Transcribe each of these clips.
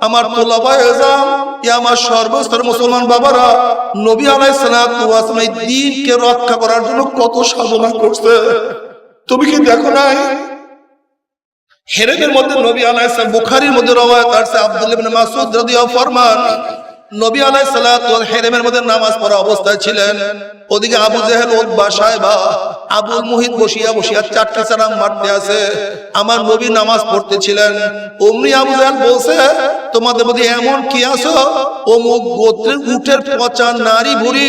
আমার তোলাবায় এ আমার সর্বস্তর মুসলমান বাবারা, নবী আলাই দিনকে রক্ষা করার জন্য কত সাধনা করছে। তুমি কি দেখো নাই? হেরেদের মধ্যে নবী আলাইহিস বুখারির মধ্যে রওয়ায়াত আছে আব্দুল্লাহ ইবনে ফরমান নবী আলাইহিস সালাতু ওয়াল হেরেমের মধ্যে নামাজ পড়া অবস্থায় ছিলেন। ওদিকে আবু জেহেল উতবা সাহেবা আবুল মুহিত বসিয়া বসিয়া চারটি সালাম মারতে আছে আমার নবী নামাজ পড়তেছিলেন অমনি আবু জেহেল বলছে, তোমাদের মধ্যে এমন কি আছো? অমুক গোত্রের উটের পচা নারী ভুরি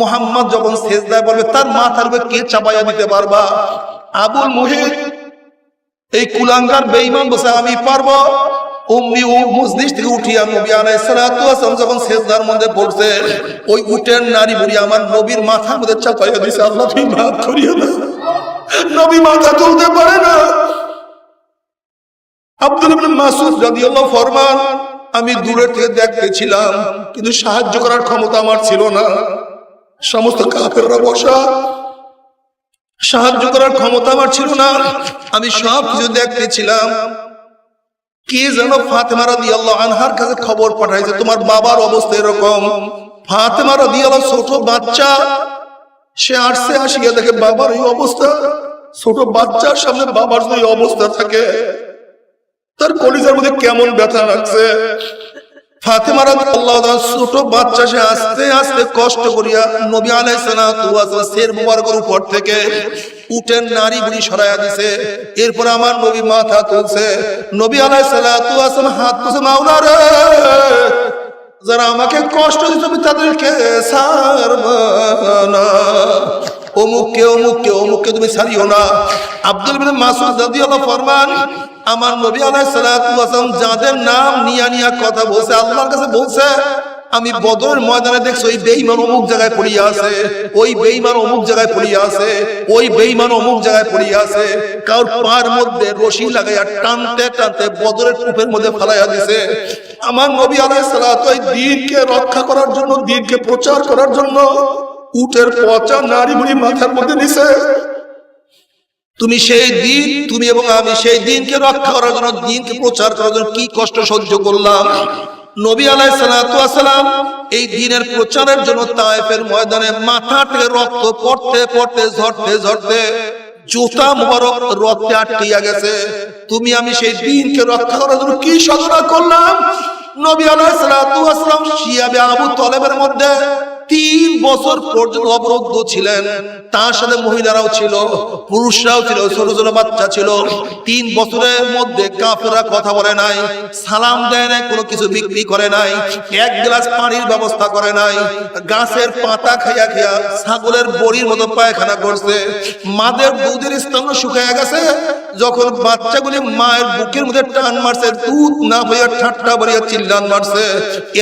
মোহাম্মদ যখন সেজদায় বলবে তার মাথার উপরে কে চাপাইয়া দিতে পারবা? আবুল মুহিত এই কুলাঙ্গার বেঈমান বসে আমি পারব। থেকে যখন ওই নারী আমার নবীর নবী মাথা তুলতে পারে না। আমি দূরের থেকে দেখতেছিলাম, কিন্তু সাহায্য করার ক্ষমতা আমার ছিল না। সমস্ত কাফেররা বসা। সাহায্য করার ক্ষমতা আমার ছিল না। আমি সব কিছু দেখতেছিলাম কে যেন ফাতেমা রাদি আল্লাহ আনহার কাছে খবর পাঠাইছে, তোমার বাবার অবস্থা এরকম? ফাতেমা রাদি আল্লাহ ছোট বাচ্চা, সে আসছে আসিয়া দেখে, বাবার এই অবস্থা? ছোট বাচ্চার সামনে বাবার যদি অবস্থা থাকে, তার কলিজার মধ্যে কেমন ব্যথা লাগছে? ফাতেমা রাদিয়াল্লাহু ছোট বাচ্চা, সে আস্তে আস্তে কষ্ট করিয়া নবী আলাইহিস সালাতু ওয়াস সের থেকে উটের নারী বুড়ি দিছে। এরপর আমার নবী মাথা তুলছে। নবী আলাইহিস সালাতু ওয়াস হাত তুলছে, মাওলা আমাকে কষ্ট দিচ্ছে আমি তাদেরকে ছাড়বো না অমুককে অমুককে অমুককে তুমি ছাড়িও না। আব্দুল বিন মাসুদ রাদিয়াল্লাহু ফরমান আমার নবী আলাইহিস সালাতু যাদের নাম নিয়া নিয়া কথা বলছে, আল্লাহর কাছে বলছে, আমি বদরের ময়দানে দেখছি ওই বেঈমান অমুক জায়গায় পড়িয়া আছে, ওই বেঈমান অমুক জায়গায় পড়িয়া আছে, ওই বেঈমান অমুক জায়গায় পড়িয়া আছে কার পার মধ্যে রশি লাগাইয়া টানতে টানতে বদরের কূপের মধ্যে ফেলাইয়া দিছে। আমার নবী আলাইহিস সালাতু ওই দিনকে রক্ষা করার জন্য, দিনকে প্রচার করার জন্য, উটের পচা নারী বুড়ি মাথার মধ্যে নিছে। তুমি সেই দিন, তুমি এবং আমি সেই দিনকে রক্ষা করার জন্য, দিনকে প্রচার করার জন্য কি কষ্ট সহ্য করলাম? নবী সালাতু ওয়াসালাম এই দিনের প্রচারের জন্য তায়েফের ময়দানে মাথা থেকে রক্ত পড়তে পড়তে, ঝরতে ঝরতে জুতা মুবারক রক্তে আটকিয়া গেছে। তুমি, আমি সেই দিনকে রক্ষা করার জন্য কি সাধনা করলাম? নবী সালাতু ওয়াসালাম শিয়াবে আবু তলেবের মধ্যে তিন বছর পর্যন্ত অবরুদ্ধ ছিলেন। তার সাথে মহিলারাও ছিল, পুরুষরাও ছিল, ছোট ছোট বাচ্চা ছিল। তিন বছরের মধ্যে কাফেরা কথা বলে নাই, সালাম দেয় নাই, কোনো কিছু বিক্রি করে নাই, এক গ্লাস পানির ব্যবস্থা করে নাই, গাছের পাতা খাইয়া খাইয়া ছাগলের বড়ির মতো পায়খানা করছে। মাদের দুধের স্তম্ভ শুকাইয়া গেছে, যখন বাচ্চাগুলি মায়ের বুকের মধ্যে টান মারছে, দুধ না হইয়া ঠাট্টা বলিয়া চিল্লান মারছে।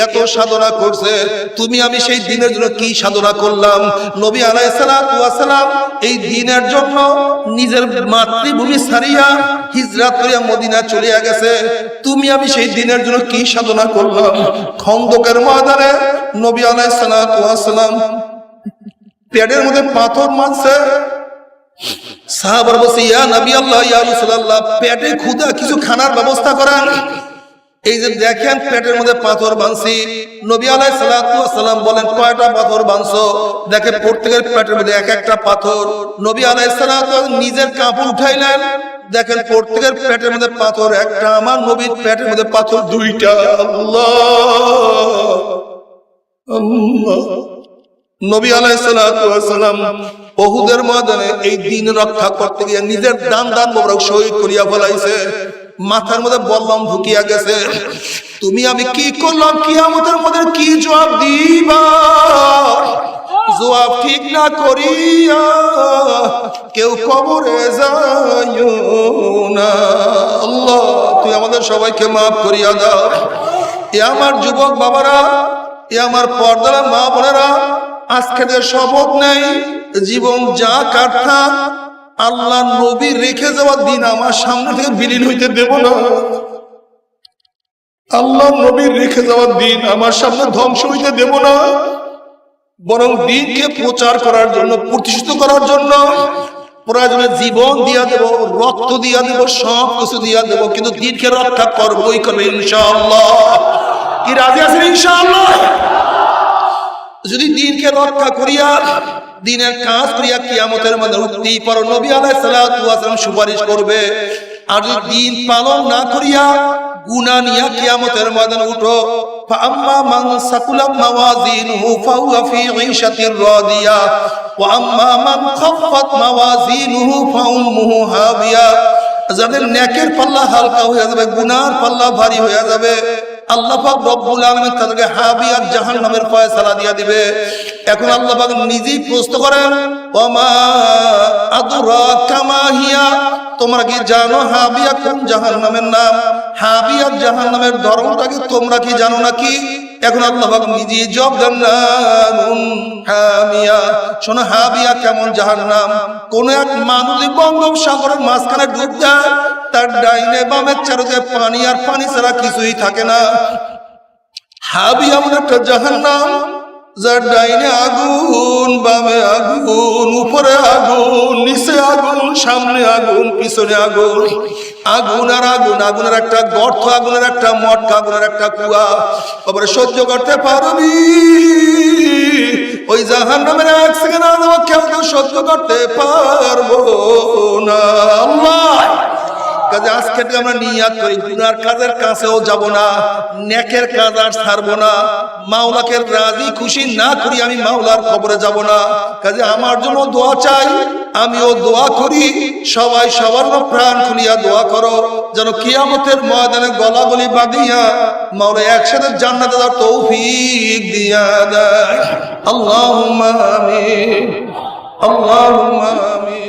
এত সাধনা করছে, তুমি আমি সেই দিনের জন্য কি সাধনা করলাম? নবী আলাইসালাম এই দিনের জন্য নিজের মাতৃভূমি ছাড়িয়া হিজরাত করিয়া মদিনা চলিয়া গেছে। তুমি আমি সেই দিনের জন্য কি সাধনা করলাম? খন্দকের ময়দানে নবী আলাইসালাম পেটের মধ্যে পাথর মারছে। সাহাবার বলছে, ইয়া নবী আল্লাহ, ইয়া রাসূলুল্লাহ, পেটে ক্ষুধা, কিছু খানার ব্যবস্থা করেন? এই যে দেখেন পেটের মধ্যে পাথর বানছি নবী আলাই সালাম বলেন, কয়টা পাথর বানছো দেখেন প্রত্যেকের পেটের মধ্যে এক একটা পাথর। নবী আলাই সালাম নিজের কাপড় উঠাইলেন, দেখেন প্রত্যেকের পেটের মধ্যে পাথর একটা, আমার নবীর পেটের মধ্যে পাথর দুইটা। নবী আল্লাহ! নবী আলাইসালাম বহুদের ময়দানে এই দিন রক্ষা করতে গিয়ে নিজের দান দান মোবারক শহীদ করিয়া ফেলাইছে। মাথার মধ্যে বললাম ঢুকিয়া গেছে। তুমি আমি কি করলাম? কি আমাদের মধ্যে কি জবাব দিবা? জবাব ঠিক না করিয়া কেউ কবরে যাইও না। আল্লাহ, তুই আমাদের সবাইকে মাফ করিয়া দাও। এ আমার যুবক বাবারা, এ আমার পর্দার মা বোনেরা আজকে যে শপথ নেই। জীবন যা কাটতা আল্লাহ নবী রেখে যাওয়ার দিন আমার সামনে থেকে বিলীন হইতে দেব না। আল্লাহ নবীর রেখে যাওয়ার দিন আমার সামনে ধ্বংস হইতে দেব না। বরং দিনকে প্রচার করার জন্য, প্রতিষ্ঠিত করার জন্য প্রয়োজনে জীবন দিয়া দেব, রক্ত দিয়া দেব সব কিছু দিয়া দেব, কিন্তু দিনকে রক্ষা করবোই করবে ইনশাআল্লাহ। কি রাজি আছেন ইনশাআল্লাহ? যদি দিনকে রক্ষা করিয়া দিনের কাজ করিয়া কিয়ামতের মধ্যে উঠতেই পারো নবী আলাইহিস সালাতু ওয়াসালাম সুপারিশ করবে আর যদি দিন পালন না করিয়া গুনাহ নিয়া কিয়ামতের ময়দানে উঠো فأما من ثقل موازينه فهو في عيشة راضية وأما من خفت موازينه فأمه هاوية যাদের নেকের পাল্লা হালকা হয়ে যাবে গুনার পাল্লা ভারী হয়ে যাবে আল্লাহ পাক রব্বুল আলামিন তাদেরকে হাবিয়া জাহান্নামের ফয়সালা দিয়ে দিবে এখন আল্লাহ পাক নিজেই প্রশ্ন করেন, ওমা আদুরাকা মা হিয়া? তোমরা কি জানো হাবিয়া কোন জাহান্নামের নাম? হাবিয়া জাহান্নামের ধর্মটা কি তোমরা কি জানো নাকি? এখন আল্লাহ নিজেই জব হামিয়া। শোনো, হাবিয়া কেমন জাহান্নাম? কোন এক মানুষ বঙ্গোপসাগরের মাঝখানে ডুব যায়, তার ডাইনে বামের চারোদিকে পানি আর পানি ছাড়া কিছুই থাকে না। হাবি এমন একটা জাহান্নাম যার ডাইনে আগুন, বামে আগুন, উপরে আগুন, নিচে আগুন, সামনে আগুন, পিছনে আগুন। আগুন আর আগুন, আগুনের একটা গর্ত, আগুনের একটা মটকা, আগুনের একটা কুয়া। তারপরে সহ্য করতে পারবি। ওই জাহান নামের এক সেকেন্ড কেউ কেউ সহ্য করতে পারব না। আল্লাহ! কাজে আজকে আমরা নিয়াত করি। কাজের কাছেও না, নেকের না। মাওলাকে খুশি না করি আমি মাওলার না। কাজে আমার জন্য দোয়া চাই, আমিও দোয়া করি। সবাই সবার প্রাণ দোয়া করো। যেন কিয়ামতের ময়দানে গলাগলি বাঁধিয়া মাওলা একসাথে জান্নাতে তৌফিক দিয়া দেয়। আল্লাহুম্মা আমিন আল্লাহুম্মা আমিন।